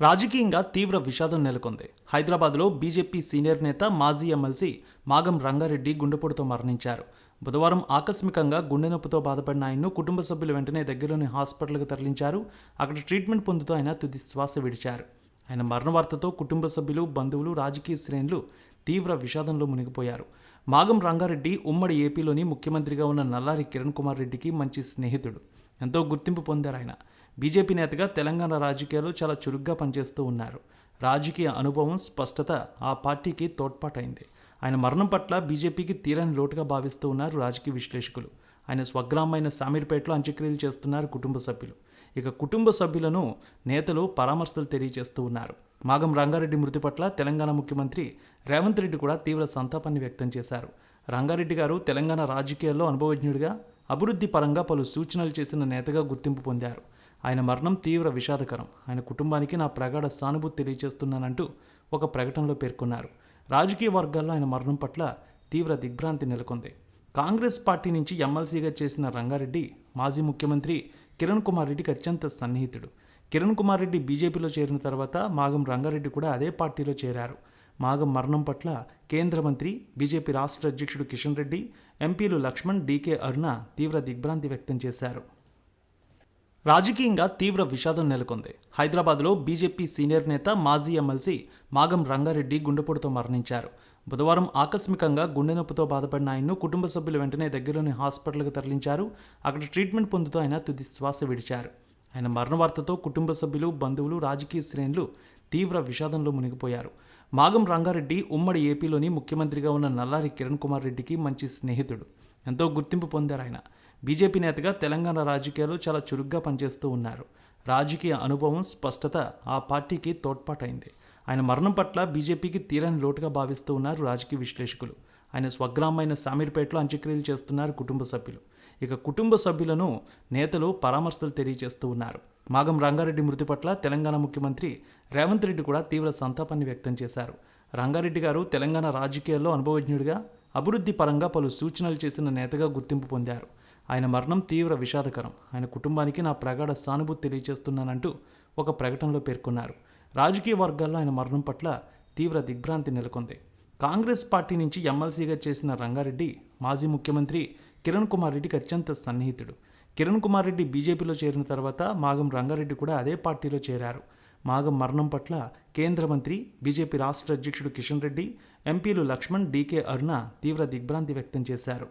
రాజకీయంగా తీవ్ర విషాదం నెలకొంది. హైదరాబాద్లో బీజేపీ సీనియర్ నేత మాజీ ఎమ్మెల్సీ మాగం రంగారెడ్డి గుండెపోటుతో మరణించారు. బుధవారం ఆకస్మికంగా గుండె నొప్పితో బాధపడిన ఆయన్ను కుటుంబ సభ్యులు వెంటనే దగ్గరలోని హాస్పిటల్కి తరలించారు. అక్కడ ట్రీట్మెంట్ పొందుతూ ఆయన తుది శ్వాస విడిచారు. ఆయన మరణ వార్తతో కుటుంబ సభ్యులు బంధువులు రాజకీయ శ్రేణులు తీవ్ర విషాదంలో మునిగిపోయారు. మాగం రంగారెడ్డి ఉమ్మడి ఏపీలోని ముఖ్యమంత్రిగా ఉన్న నల్లారి కిరణ్ కుమార్ రెడ్డికి మంచి స్నేహితుడు. ఎంతో గుర్తింపు పొందారు ఆయన. బీజేపీ నేతగా తెలంగాణ రాజకీయాల్లో చాలా చురుగ్గా పనిచేస్తూ ఉన్నారు. రాజకీయ అనుభవం స్పష్టత ఆ పార్టీకి తోడ్పాటైంది. ఆయన మరణం పట్ల బీజేపీకి తీరని లోటుగా భావిస్తూ ఉన్నారు రాజకీయ విశ్లేషకులు. ఆయన స్వగ్రామైన సామీర్పేటలో అంత్యక్రియలు చేస్తున్నారు కుటుంబ సభ్యులు. ఇక కుటుంబ సభ్యులను నేతలు పరామర్శలు తెలియజేస్తూ ఉన్నారు. మాగం రంగారెడ్డి మృతి పట్ల తెలంగాణ ముఖ్యమంత్రి రేవంత్ రెడ్డి కూడా తీవ్ర సంతాపాన్ని వ్యక్తం చేశారు. రంగారెడ్డి గారు తెలంగాణ రాజకీయాల్లో అనుభవజ్ఞుడిగా అభివృద్ధి పరంగా పలు సూచనలు చేసిన నేతగా గుర్తింపు పొందారు. ఆయన మరణం తీవ్ర విషాదకరం. ఆయన కుటుంబానికి నా ప్రగాఢ సానుభూతి తెలియజేస్తున్నానంటూ ఒక ప్రకటనలో పేర్కొన్నారు. రాజకీయ వర్గాల్లో ఆయన మరణం పట్ల తీవ్ర దిగ్భ్రాంతి నెలకొంది. కాంగ్రెస్ పార్టీ నుంచి ఎమ్మెల్సీగా చేసిన రంగారెడ్డి మాజీ ముఖ్యమంత్రి కిరణ్ కుమార్ రెడ్డికి అత్యంత సన్నిహితుడు. కిరణ్ కుమార్ రెడ్డి బీజేపీలో చేరిన తర్వాత మాగం రంగారెడ్డి కూడా అదే పార్టీలో చేరారు. మాగం మరణం పట్ల కేంద్ర మంత్రి బీజేపీ రాష్ట్ర అధ్యక్షుడు కిషన్ రెడ్డి ఎంపీలు లక్ష్మణ్ డీకే అరుణ తీవ్ర దిగ్భ్రాంతి వ్యక్తం చేశారు. రాజకీయంగా తీవ్ర విషాదం నెలకొంది. హైదరాబాద్లో బీజేపీ సీనియర్ నేత మాజీ ఎమ్మెల్సీ మాగం రంగారెడ్డి గుండెపోటుతో మరణించారు. బుధవారం ఆకస్మికంగా గుండె నొప్పితో బాధపడిన ఆయన్ను కుటుంబ సభ్యులు వెంటనే దగ్గరలోని హాస్పిటల్కి తరలించారు. అక్కడ ట్రీట్మెంట్ పొందుతూ ఆయన తుది శ్వాస విడిచారు. ఆయన మరణ వార్తతో కుటుంబ సభ్యులు బంధువులు రాజకీయ శ్రేణులు తీవ్ర విషాదంలో మునిగిపోయారు. మాగం రంగారెడ్డి ఉమ్మడి ఏపీలోని ముఖ్యమంత్రిగా ఉన్న నల్లారి కిరణ్ కుమార్ రెడ్డికి మంచి స్నేహితుడు. ఎంతో గుర్తింపు పొందారు ఆయన. బీజేపీ నేతగా తెలంగాణ రాజకీయాల్లో చాలా చురుగ్గా పనిచేస్తూ ఉన్నారు. రాజకీయ అనుభవం స్పష్టత ఆ పార్టీకి తోడ్పాటైంది. ఆయన మరణం పట్ల బీజేపీకి తీరని లోటుగా భావిస్తూ ఉన్నారు రాజకీయ విశ్లేషకులు. ఆయన స్వగ్రామైన సామీర్పేటలో అంత్యక్రియలు చేస్తున్నారు కుటుంబ సభ్యులు. ఇక కుటుంబ సభ్యులను నేతలు పరామర్శలు తెలియజేస్తూ ఉన్నారు. మాగం రంగారెడ్డి మృతి పట్ల తెలంగాణ ముఖ్యమంత్రి రేవంత్ రెడ్డి కూడా తీవ్ర సంతాపాన్ని వ్యక్తం చేశారు. రంగారెడ్డి గారు తెలంగాణ రాజకీయాల్లో అనుభవజ్ఞుడిగా అభివృద్ధి పరంగా పలు సూచనలు చేసిన నేతగా గుర్తింపు పొందారు. ఆయన మరణం తీవ్ర విషాదకరం. ఆయన కుటుంబానికి నా ప్రగాఢ సానుభూతి తెలియజేస్తున్నానంటూ ఒక ప్రకటనలో పేర్కొన్నారు. రాజకీయ వర్గాల్లో ఆయన మరణం పట్ల తీవ్ర దిగ్భ్రాంతి నెలకొంది. కాంగ్రెస్ పార్టీ నుంచి ఎమ్మెల్సీగా చేసిన రంగారెడ్డి మాజీ ముఖ్యమంత్రి కిరణ్ కుమార్ రెడ్డికి అత్యంత సన్నిహితుడు. కిరణ్ కుమార్ రెడ్డి బీజేపీలో చేరిన తర్వాత మాగం రంగారెడ్డి కూడా అదే పార్టీలో చేరారు. మాగం మరణం పట్ల కేంద్ర మంత్రి బీజేపీ రాష్ట్ర అధ్యక్షుడు కిషన్ రెడ్డి ఎంపీలు లక్ష్మణ్ డీకే అరుణ తీవ్ర దిగ్భ్రాంతి వ్యక్తం చేశారు.